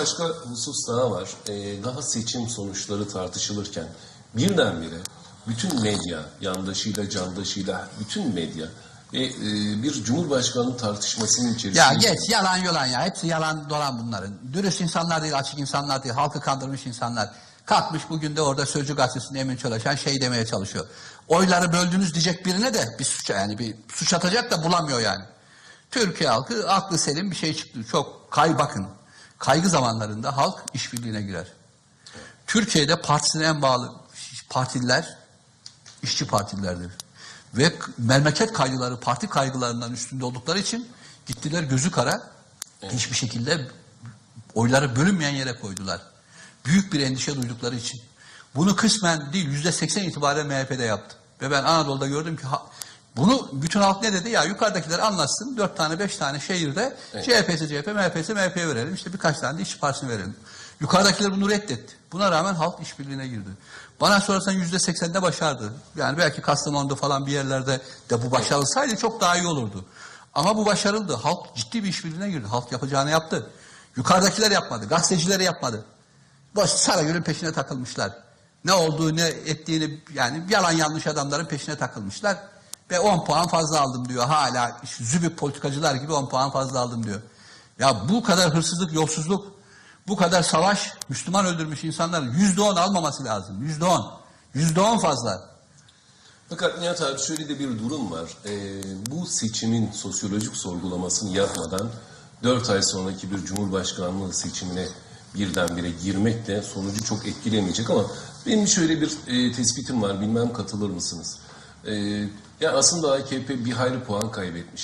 başka husus daha var. Ee, daha seçim sonuçları tartışılırken birdenbire bütün medya, yandaşıyla, candaşıyla, bütün medya e, e, bir cumhurbaşkanı tartışmasının içerisinde... Ya geç yalan yalan ya. Hepsi yalan dolan bunların. Dürüst insanlar değil, açık insanlar değil. Halkı kandırmış insanlar. Kalkmış bugün de orada Sözcü Gazetesi'nde Emin Çalışan şey demeye çalışıyor. Oyları böldünüz diyecek birine de bir suç yani bir suç atacak da bulamıyor yani. Türkiye halkı aklı selim bir şey çıktı. Çok kay bakın. Kaygı zamanlarında halk işbirliğine girer. Türkiye'de partisine en bağlı partililer işçi partililerdir. Ve memleket kaygıları parti kaygılarından üstünde oldukları için gittiler gözü kara hiçbir şekilde oyları bölünmeyen yere koydular. Büyük bir endişe duydukları için. Bunu kısmen değil yüzde seksen itibaren MHP'de yaptı. Ve ben Anadolu'da gördüm ki bunu bütün halk ne dedi? Ya yukarıdakiler anlatsın. Dört tane beş tane şehirde CHP'si CHP, MHP'si MHP'ye verelim. İşte birkaç tane de İşçi Partisi'ne verelim. Yukarıdakiler bunu reddetti. Buna rağmen halk işbirliğine girdi. Bana sorarsan yüzde seksende başardı. Yani belki Kastamonu'da falan bir yerlerde de bu başarılsaydı çok daha iyi olurdu. Ama bu başarıldı. Halk ciddi bir işbirliğine girdi. Halk yapacağını yaptı. Yukarıdakiler yapmadı. Gazeteciler yapmadı. Boş Sarıgül'ün peşine takılmışlar. Ne olduğu ne ettiğini yani yalan yanlış adamların peşine takılmışlar. Ve 10 puan fazla aldım diyor. Hala zübük politikacılar gibi 10 puan fazla aldım diyor. Ya bu kadar hırsızlık, yolsuzluk, bu kadar savaş, Müslüman öldürmüş insanların yüzde on almaması lazım. Yüzde on. Yüzde on fazla. Fakat Nihat abi şöyle de bir durum var. Ee, bu seçimin sosyolojik sorgulamasını yapmadan 4 ay sonraki bir cumhurbaşkanlığı seçimine birdenbire girmekle sonucu çok etkilemeyecek ama benim şöyle bir e, tespitim var. Bilmem katılır mısınız? Ee, ya aslında AKP bir hayli puan kaybetmiş.